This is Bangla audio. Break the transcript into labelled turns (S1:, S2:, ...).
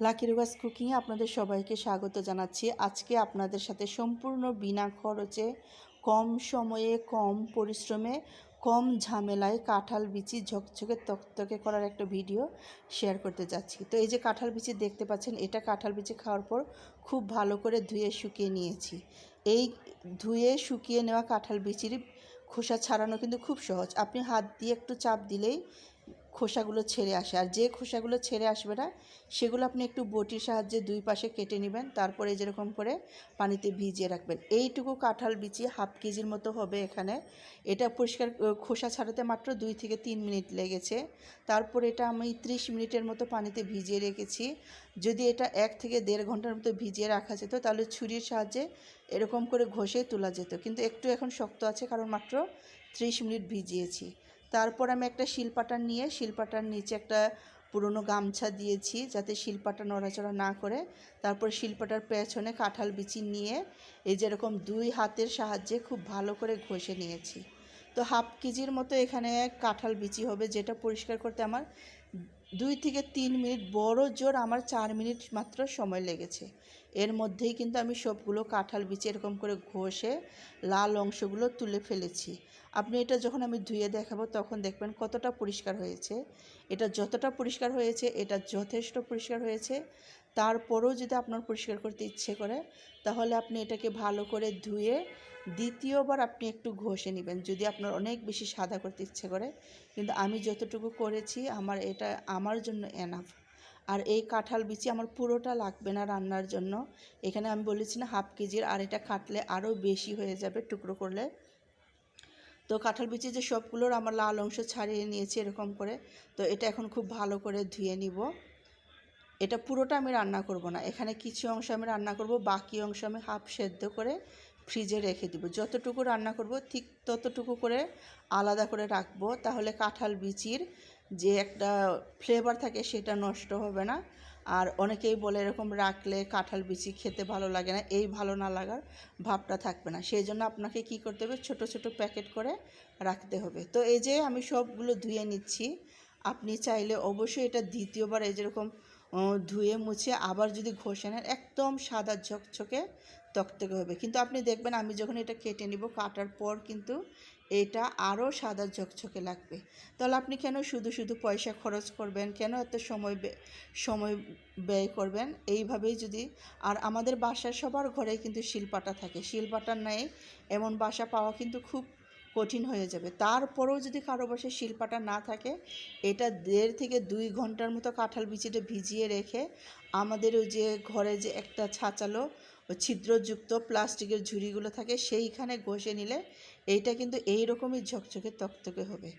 S1: লাকি রুবাস কুকিংয়ে আপনাদের সবাইকে স্বাগত জানাচ্ছি। আজকে আপনাদের সাথে সম্পূর্ণ বিনা খরচে, কম সময়ে, কম পরিশ্রমে, কম ঝামেলায় কাঁঠাল বিচি ঝকঝকে তকতকে করার একটা ভিডিও শেয়ার করতে যাচ্ছি। তো এই যে কাঁঠাল বিচি দেখতে পাচ্ছেন, এটা কাঁঠাল বিচি খাওয়ার পর খুব ভালো করে ধুয়ে শুকিয়ে নিয়েছি। এই ধুয়ে শুকিয়ে নেওয়া কাঁঠাল বিচির খোসা ছাড়ানো কিন্তু খুব সহজ। আপনি হাত দিয়ে একটু চাপ দিলেই খোসাগুলো ছেড়ে আসে। আর যে খোসাগুলো ছেড়ে আসবে না, সেগুলো আপনি একটু বটির সাহায্যে দুই পাশে কেটে নেবেন, তারপরে যেরকম করে পানিতে ভিজিয়ে রাখবেন। এইটুকু কাঁঠাল বিচি হাফ কেজির মতো হবে এখানে। এটা পরিষ্কার খোসা ছাড়াতে মাত্র দুই থেকে তিন মিনিট লেগেছে। তারপর এটা আমি ত্রিশ মিনিটের মতো পানিতে ভিজিয়ে রেখেছি। যদি এটা এক থেকে দেড় ঘণ্টার মতো ভিজিয়ে রাখা যেত, তাহলে ছুরির সাহায্যে এরকম করে ঘষে তোলা যেত। কিন্তু একটু এখন শক্ত আছে, কারণ মাত্র ত্রিশ মিনিট ভিজিয়েছি। তারপর আমি একটা শিলপাটার নিয়ে শিলপাটার নিচে একটা পুরনো গামছা দিয়েছি যাতে শিলপাটা নড়াচড়া না করে। তারপর শিলপাটার পেছনে কাঁঠাল বিচি নিয়ে এই যেরকম দুই হাতের সাহায্যে খুব ভালো করে ঘষে নিয়েছি। তো হাফ কেজির মতো এখানে কাঁঠাল বিচি হবে যেটা পরিষ্কার করতে আমার দুই থেকে তিন মিনিট বড় জোর আমার চার মিনিট মাত্র সময় লেগেছে। এর মধ্যেই কিন্তু আমি সবগুলো কাঁঠাল বিচে এরকম করে ঘষে লাল অংশগুলো তুলে ফেলেছি। আপনি এটা যখন আমি ধুয়ে দেখাবো তখন দেখবেন কতটা পরিষ্কার হয়েছে। এটা যতটা পরিষ্কার হয়েছে, এটা যথেষ্ট পরিষ্কার হয়েছে। তারপরেও যদি আপনার পরিষ্কার করতে ইচ্ছে করে, তাহলে আপনি এটাকে ভালো করে ধুয়ে দ্বিতীয়বার আপনি একটু ঘষে নেবেন। যদি আপনার অনেক বেশি সাদা করতে ইচ্ছে করে, কিন্তু আমি যতটুকু করেছি, আমার এটা, আমার জন্য এনাফ আর এই কাঁঠাল বিচি আমার পুরোটা লাগবে না রান্নার জন্য। এখানে আমি বলেছি না, হাফ কেজির আর এটা কাটলে আরও বেশি হয়ে যাবে টুকরো করলে। তো কাঁঠাল বিচি যে সবগুলোর আমার লাল অংশ ছাড়িয়ে নিয়েছি এরকম করে, তো এটা এখন খুব ভালো করে ধুয়ে নিব। এটা পুরোটা আমি রান্না করব না। এখানে কিছু অংশ আমি রান্না করব, বাকি অংশ আমি হাফ সেদ্ধ করে ফ্রিজে রেখে দিব। যতটুকু রান্না করব ঠিক ততটুকু করে আলাদা করে রাখব, তাহলে কাঁঠাল বিচির যে একটা ফ্লেভার থাকে সেটা নষ্ট হবে না। আর অনেকেই বলে এরকম রাখলে কাঁঠাল বিচি খেতে ভালো লাগে না, এই ভালো না লাগার ভাবটা থাকবে না। সেই জন্য আপনাকে কি করতে হবে, ছোট ছোট প্যাকেট করে রাখতে হবে। তো এই যে আমি সবগুলো ধুয়ে নিচ্ছি আপনি চাইলে অবশ্যই এটা দ্বিতীয়বার এই যেরকম ধুয়ে মুছে আবার যদি ঘষে নেন, একদম সাদা ঝকঝকে তকতকে হবে। কিন্তু আপনি দেখবেন আমি যখন এটা কেটে নিব, কাটার পর কিন্তু এটা আরও সাদা ঝকঝকে লাগবে। তাহলে আপনি কেন শুধু শুধু পয়সা খরচ করবেন? কেন এত সময় সময় ব্যয় করবেন? এইভাবেই যদি, আর আমাদের বাসার সবার ঘরে কিন্তু শিলপাটা থাকে। শিলপাটার নেই, এমন বাসা পাওয়া কিন্তু খুব কঠিন হয়ে যাবে। তারপরেও যদি কারও বাসায় শিলপাটা না থাকে, এটা দেড় থেকে দুই ঘণ্টার মতো কাঁঠাল বিচিটা ভিজিয়ে রেখে আমাদের ওই যে ঘরে যে একটা ছাঁচালো ছিদ্রযুক্ত প্লাস্টিকের ঝুড়িগুলো থাকে, সেইখানে ঘষে নিলে এইটা কিন্তু এই রকমই ঝকঝকে তকতকে হবে।